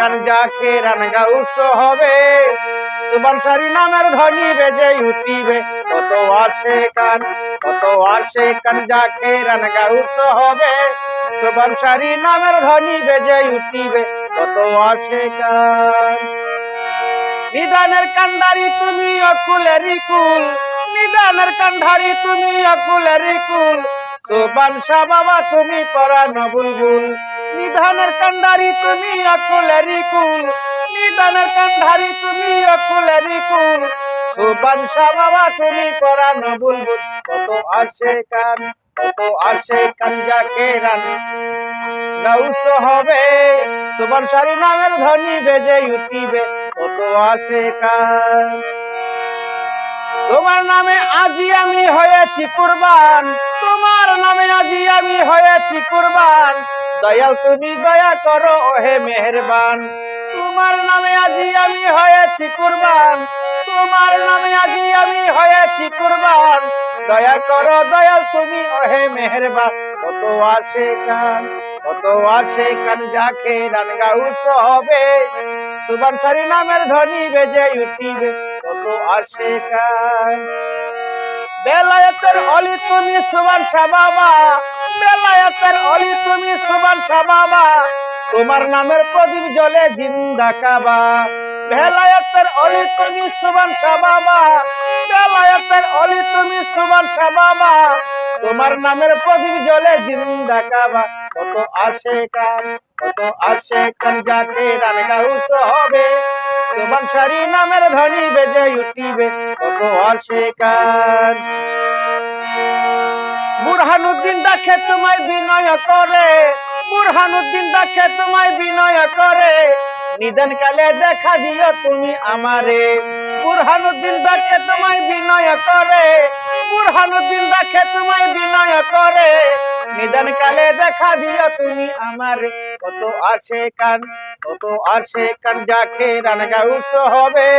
কান যাকে run Gauss হবে। সুবংশারী নামের ধ্বনি বেজে উঠিবে। কত আসে কান কত আসে কান যাকে রান গাউস হবে। সুবংশারী নামের ধ্বনি বেজে উঠিবে। কত আসে কান নিদানের কান্ডারি তুমি অকুলেরই কুল, নিদানের কান্ডারি তুমি অকুলেরই কুল। সোবান বাবা তুমি পরাণ বুলবুল নিধানের কান্ডারি তুমি অকুলেরই কুল, নিধানের কান্ডারি তুমি অকুলেরই কুল। সোবান বাবা তুমি পরাণ বুলবুল, কত আসে কান, কত আসে কান যাকে রান। গাউস হবে, সুবন সারি নামের ধ্বনি বেজে উঠিবে, কত আসে কান। তোমার নামে আজি আমি হয়েছি কুরবান, তোমার নামে আজি আমি হয়েছি কুরবান। দয়াল, তুমি দয়া করো হে মেহেরবান। তোমার নামে আজি আমি হয়েছি কুরবান। তোমার নামে আজি আমি হয়েছি কুরবান। দয়া করো, দয়াল, তুমি ওহে মেহেরবান। কত আসে কান কত আসে কান যাকে রান গাউস হবে। সুবান সারি নামের ধ্বনি বেজে উঠিবে। কত আসে কান বেলায়েতের অলি তুমি সুবান বাবা। বেলায়েতের অলি তুমি সুবান বাবা। তোমার নামের প্রদীপ জলে জিন্দা কাবা। বেলায়েতের অলি তুমি সুবান বাবা। বেলায়েতের অলি তুমি সুবান বাবা। তোমার নামের প্রদীপ জলে জিন্দা কাবা। কত আসে কান কত আসে কান যাকে গাউস হবে। তোমার সারি নামের ধ্বনি বেজে উঠিবে, কত কান বুরহানুদ্দিন দেখে তোমায় বিনয় করে, বুরহানুদ্দিন দেখে তোমায় বিনয় করে। নিধন কালে দেখা দিও তুমি আমারে, বুরহানুদ্দিন দেখে তোমায় বিনয় করে, বুরহানুদ্দিন দেখে তোমায় বিনয় করে। নিধন কালে দেখা দিয়া তুমি আমার। কত আসে কান, কত আসে কান যাকে রান গাউস হবে।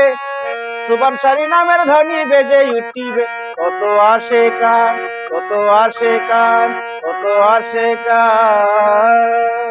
সুবন সারি নামের ধ্বনি বেজে উঠিবে। কত আসে কান, কত আসে কান, কত আসে কান।